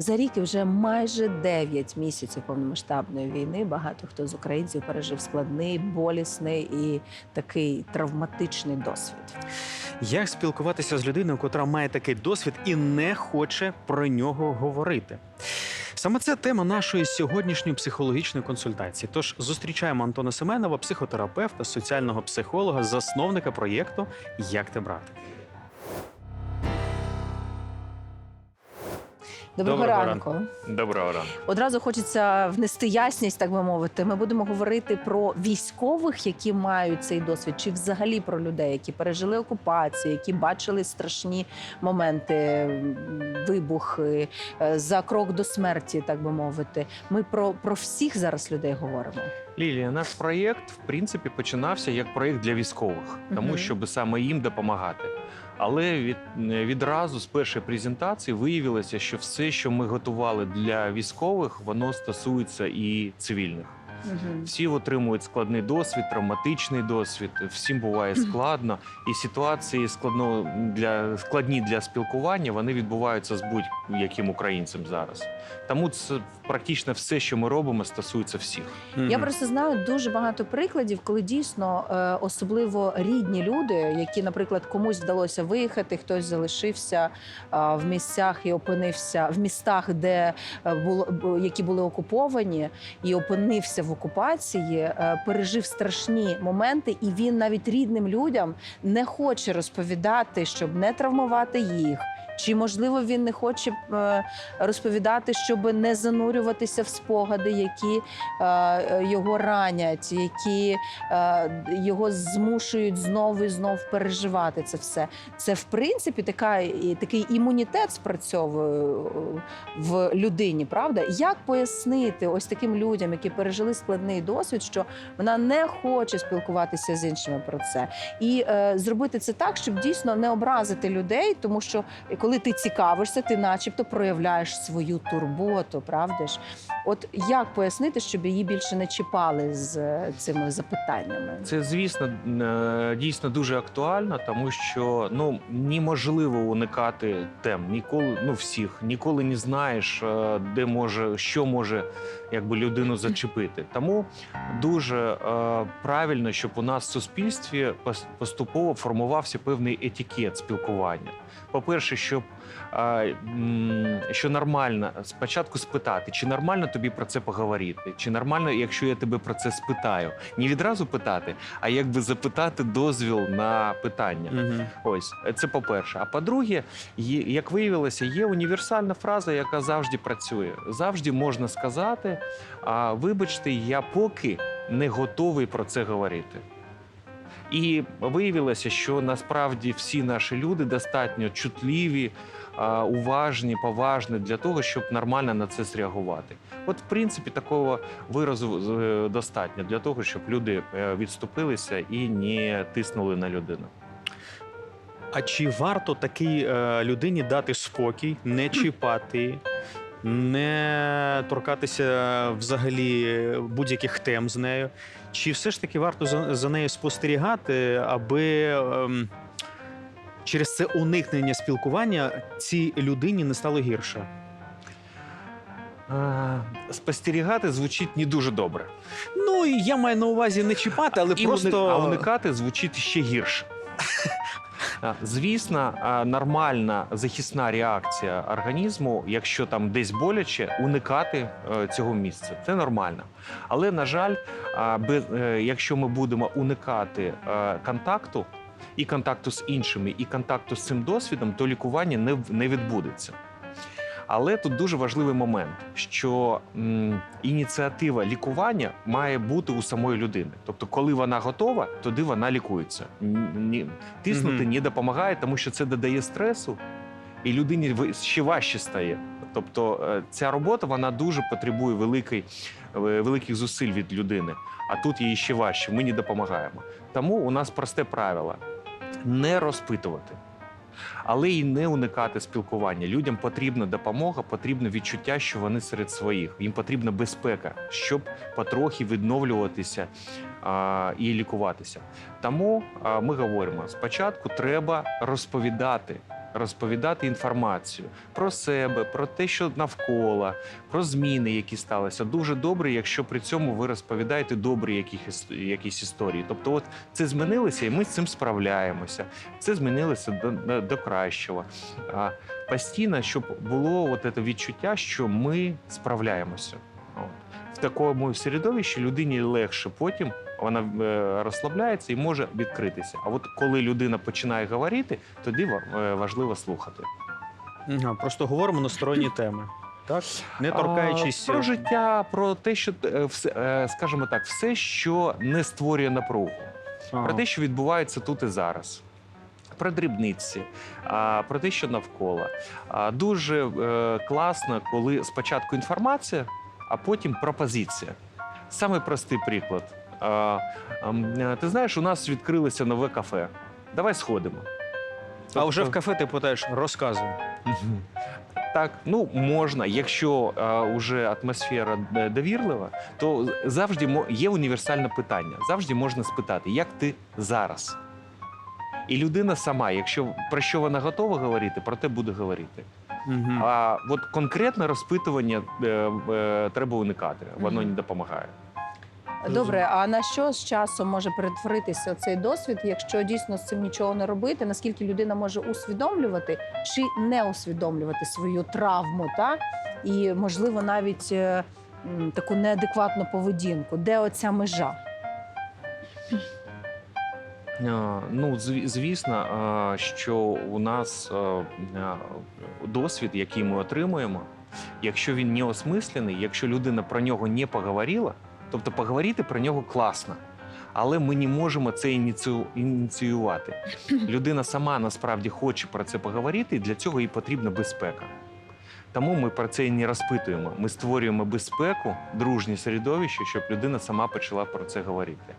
За рік вже майже 9 місяців повномасштабної війни багато хто з українців пережив складний, болісний і такий травматичний досвід. Як спілкуватися з людиною, котра має такий досвід і не хоче про нього говорити? Саме це тема нашої сьогоднішньої психологічної консультації. Тож зустрічаємо Антона Семенова, психотерапевта, соціального психолога, засновника проєкту Як те брати. Доброго, Доброго ранку. Доброго ранку. Одразу хочеться внести ясність, так би мовити. Ми будемо говорити про військових, які мають цей досвід, чи взагалі про людей, які пережили окупацію, які бачили страшні моменти, вибухи е, за крок до смерті, так би мовити. Ми про, про всіх зараз людей говоримо. Лілія, наш проєкт в принципі починався як проєкт для військових, тому щоб саме їм допомагати. Але від, відразу з першої презентації виявилося, що все, що ми готували для військових, воно стосується і цивільних. Всі отримують складний досвід, травматичний досвід. Всім буває складно, і ситуації складно для складні для спілкування вони відбуваються з будь-яким українцем зараз. Тому це практично все, що ми робимо, стосується всіх. Я просто знаю дуже багато прикладів, коли дійсно е, особливо рідні люди, які, наприклад, комусь вдалося виїхати, хтось залишився е, в місцях і опинився в містах, де е, було бу- які були окуповані, і опинився в окупації, е, пережив страшні моменти, і він навіть рідним людям не хоче розповідати, щоб не травмувати їх. Чи можливо він не хоче е, розповідати, щоб не занурюватися в спогади, які е, його ранять, які е, його змушують знову і знову переживати це все. Це в принципі така такий імунітет спрацьовує в людині. Правда, як пояснити ось таким людям, які пережили складний досвід, що вона не хоче спілкуватися з іншими про це, і зробити це так, щоб дійсно не образити людей, тому що коли ти цікавишся, ти, начебто, проявляєш свою турботу, правда ж? От як пояснити, щоб її більше не чіпали з е, цими запитаннями? Це, звісно, е, дійсно дуже актуально, тому що ну неможливо уникати тем. Ніколи ну всіх ніколи не знаєш, е, де може що може якби людину зачепити. Тому дуже правильно, щоб у нас в суспільстві пос- поступово формувався певний етикет спілкування. По-перше, щоб е, м, що нормально спочатку спитати, чи нормально тобі про це поговорити, чи нормально, якщо я тебе про це спитаю, не відразу питати, а якби запитати дозвіл на питання. Мгм. Ось це по-перше. А по-друге, як виявилося, є універсальна фраза, яка завжди працює. Завжди можна сказати: а, вибачте, я поки не готовий про це говорити. І виявилося, що насправді всі наші люди достатньо чутливі, уважні, поважні для того, щоб нормально на це зреагувати. От, в принципі, такого виразу е, достатньо для того, щоб люди е, відступилися і не тиснули на людину. А чи варто такій е, людині дати спокій, не чіпати, не торкатися взагалі будь-яких тем з нею? Чи все ж таки варто за, за нею спостерігати, аби ем, через це уникнення спілкування цій людині не стало гірше? Е, Спостерігати звучить не дуже добре. Ну і я маю на увазі не чіпати, але І просто уни- а уникати звучить ще гірше. А, Звісно, нормальна захисна реакція організму, якщо там десь боляче, уникати е, цього місця. Це нормально. Але, на жаль, е, якщо ми будемо уникати е, контакту і контакту з іншими, і контакту з цим досвідом, то лікування не відбудеться. Але тут дуже важливий момент, що м, ініціатива лікування має бути у самої людини. Тобто, коли вона готова, тоді вона лікується. Ні- Тиснути не допомагає, тому що це додає стресу, і людині ще важче стає. Тобто, е, ця робота вона дуже потребує великий, е, великих зусиль від людини. А тут їй ще важче. Ми не допомагаємо. Тому у нас просте правило: не розпитувати але й не уникати спілкування. Людям потрібна допомога, потрібне відчуття, що вони серед своїх. Їм потрібна безпека, щоб потрохи відновлюватися а, і лікуватися. Тому а, ми говоримо: спочатку треба розповідати. Розповідати інформацію про себе, про те, що навколо, про зміни, які сталися. Дуже добре, якщо при цьому ви розповідаєте добрі якісь, якісь історії. Тобто, от це змінилося, і ми з цим справляємося. Це змінилося до, до, до кращого. А постійно, щоб було от це відчуття, що ми справляємося. От. В такому середовищі людині легше потім вона е, розслабляється і може відкритися. А от коли людина починає говорити, тоді е, важливо слухати. Ага, просто говоримо на сторонні теми. Так? Не торкаючись. А, про життя, про те, що е, все, е, скажімо так, все, що не створює напругу, Ага. про те, що відбувається тут і зараз. Про дрібниці, про те, що навколо. Дуже е, класно, коли спочатку інформація, а потім пропозиція. Саме простий приклад. А, ем, е, Ти знаєш, у нас відкрилося нове кафе. Давай сходимо. А вже в Тобто- кафе ти питаєш, розказуй. Так, ну можна, якщо е, вже атмосфера е, довірлива, то завжди є універсальне питання. Завжди можна спитати, як ти зараз? І людина сама, якщо про що вона готова говорити, про те буде говорити. Угу. А от конкретне розпитування е, е, треба уникати, воно не допомагає. Добре, а на що з часом може перетворитися цей досвід, якщо дійсно з цим нічого не робити? Наскільки людина може усвідомлювати чи не усвідомлювати свою травму, так? І можливо навіть е, м, таку неадекватну поведінку, де оця межа? Ну, звісно, що у нас досвід, який ми отримуємо, якщо він не осмислений, якщо людина про нього не поговорила, тобто поговорити про нього класно, але ми не можемо це ініціювати. Людина сама насправді хоче про це поговорити, і для цього їй потрібна безпека. Тому ми про це і не розпитуємо. Ми створюємо безпеку, дружнє середовище, щоб людина сама почала про це говорити.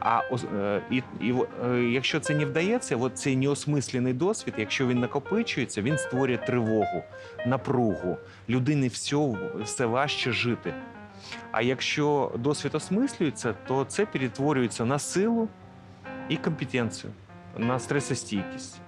А е, і, і е, якщо це не вдається, от цей неосмислений досвід, якщо він накопичується, він створює тривогу, напругу. Людині все, все важче жити. А якщо досвід осмислюється, то це перетворюється на силу і компетенцію, на стресостійкість.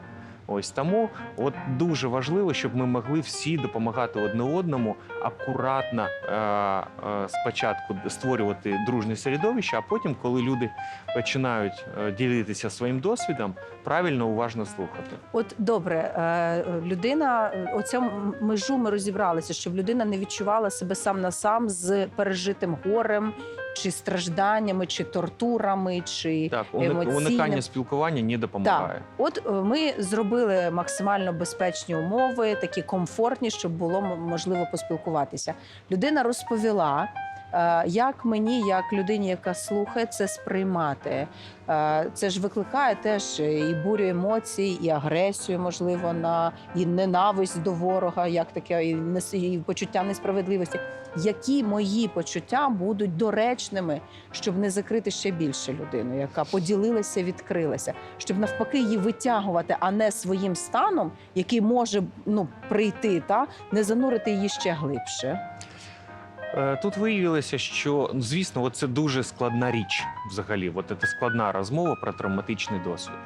Ось тому от дуже важливо, щоб ми могли всі допомагати одне одному акуратно е, е, спочатку створювати дружне середовище, а потім, коли люди починають е, ділитися своїм досвідом, правильно уважно слухати. От добре, е, людина, оця межу ми розібралися, щоб людина не відчувала себе сам на сам з пережитим горем, чи стражданнями, чи тортурами, чи Так, емоційним. Уникання спілкування не допомагає. От е, ми зробили максимально безпечні умови, такі комфортні, щоб було можливо поспілкуватися. Людина розповіла. Е, Як мені, як людині, яка слухає, це сприймати? Е, Це ж викликає теж і бурю емоцій, і агресію, можливо, на і ненависть до ворога, як таке, і і почуття несправедливості. Які мої почуття будуть доречними, щоб не закрити ще більше людину, яка поділилася, відкрилася, щоб навпаки її витягувати, а не своїм станом, який може ну прийти, та не занурити її ще глибше. Е, Тут виявилося, що ну, звісно, от це дуже складна річ взагалі. От це складна розмова про травматичний досвід.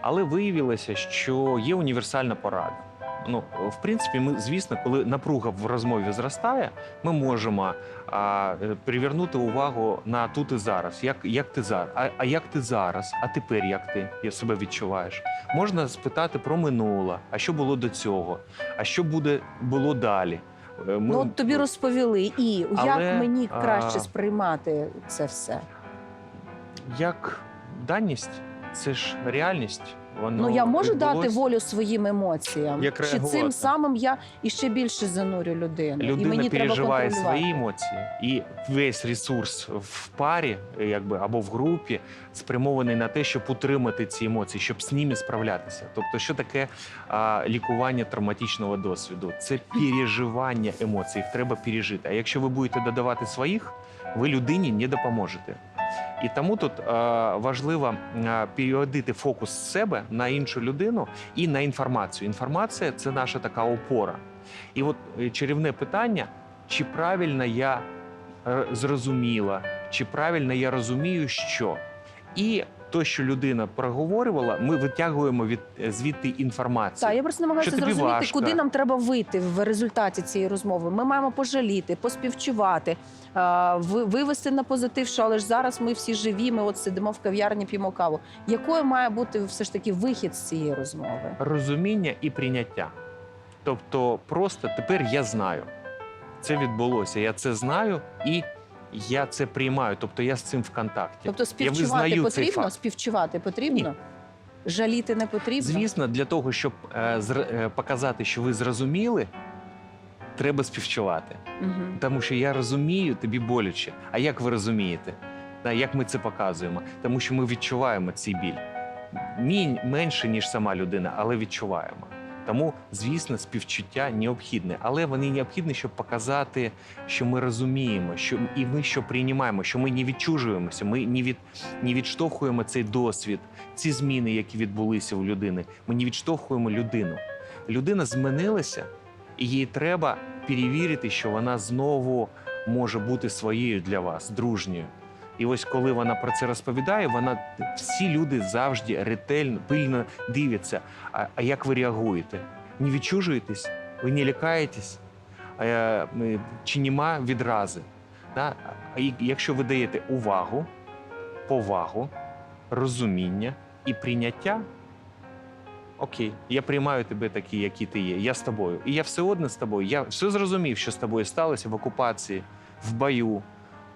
Але виявилося, що є універсальна порада. Ну, в принципі, ми, звісно, коли напруга в розмові зростає, ми можемо а, е, привернути увагу на тут і зараз. Як, як ти зараз? А, а як ти зараз? А тепер як ти я себе відчуваєш? Можна спитати про минуле, а що було до цього, а що буде було далі. Е, ми- Ну от тобі розповіли, і Але, як мені а, краще сприймати це все? як даність, це ж реальність. Воно Ну я можу дати волю своїм емоціям, Як чи реагувати? цим самим я іще більше занурю людину, і мені переживає контролювати. свої емоції, і весь ресурс в парі, якби або в групі, спрямований на те, щоб утримати ці емоції, щоб з ними справлятися. Тобто, що таке а, лікування травматичного досвіду? Це переживання емоцій, їх треба пережити. А якщо ви будете додавати своїх, ви людині не допоможете. І тому тут е, важливо е, періодити фокус з себе на іншу людину і на інформацію. Інформація це наша така опора. І от е, чарівне питання: чи правильно я зрозуміла, чи правильно я розумію, що. І то, що людина проговорювала, ми витягуємо від е, звідти інформацію. Так, я просто намагаюся Що зрозуміти, важко? куди нам треба вийти в результаті цієї розмови. Ми маємо пожаліти, поспівчувати, вивести на позитив, що але ж зараз ми всі живі. Ми от сидимо в кав'ярні, п'ємо каву. Якою має бути все ж таки вихід з цієї розмови? розуміння і прийняття. Тобто, просто тепер я знаю. Це відбулося. Я це знаю і я це приймаю. Тобто я з цим в контакті. Тобто я співчувати цей потрібно, факт. співчувати потрібно, жаліти не потрібно. Звісно, для того, щоб е, зр- е, показати, що ви зрозуміли, треба співчувати. Мгм. Тому що я розумію тобі боляче. А як ви розумієте? Да, як ми це показуємо? Тому що ми відчуваємо цей біль. Мій менше, ніж сама людина, але відчуваємо. Тому, звісно, співчуття необхідне, але вони необхідні, щоб показати, що ми розуміємо, що і ми що приймаємо, що ми не відчужуємося, ми не, від, не відштовхуємо цей досвід, ці зміни, які відбулися у людини. Ми не відштовхуємо людину. Людина змінилася, і їй треба перевірити, що вона знову може бути своєю для вас, дружньою. І ось коли вона про це розповідає, вона всі люди завжди ретельно, пильно дивляться. А, а як ви реагуєте? Не відчужуєтесь? Ви не лякаєтесь? А, е, чи нема відрази? Да? І- якщо ви даєте увагу, повагу, розуміння і прийняття, окей, я приймаю тебе такий, який ти є. Я з тобою. І я все одно з тобою. Я все зрозумів, що з тобою сталося в окупації, в бою,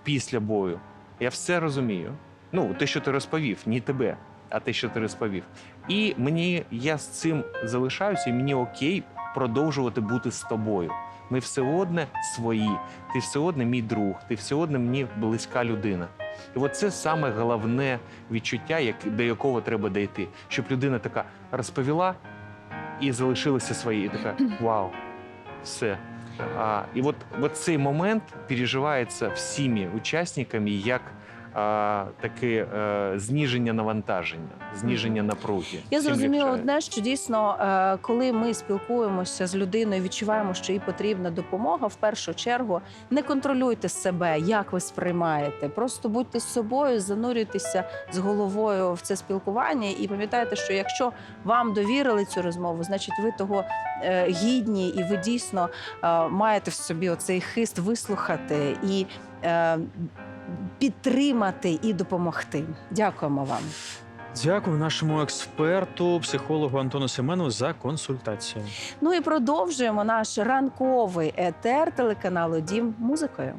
після бою. Я все розумію. Ну, те, що ти розповів, не тебе, а те, що ти розповів. І мені я з цим залишаюся, і мені окей продовжувати бути з тобою. Ми все одне свої. Ти все одне мій друг, ти все одне мені близька людина. І от це саме головне відчуття, як, до якого треба дійти. Щоб людина така розповіла і залишилася своєю. І така вау, все. А, і от, от цей момент переживається всіми учасниками як таке зніження навантаження, зніження напруги. Я зрозуміла одне, що дійсно, е, коли ми спілкуємося з людиною, відчуваємо, що їй потрібна допомога. В першу чергу не контролюйте себе, як ви сприймаєте. Просто будьте з собою, занурюйтеся з головою в це спілкування, і пам'ятайте, що якщо вам довірили цю розмову, значить ви того е, гідні, і ви дійсно е, маєте в собі оцей хист вислухати і. Підтримати і допомогти. Дякуємо вам. Дякую нашому експерту, психологу Антону Семену за консультацію. Ну і продовжуємо наш ранковий етер телеканалу Дім музикою.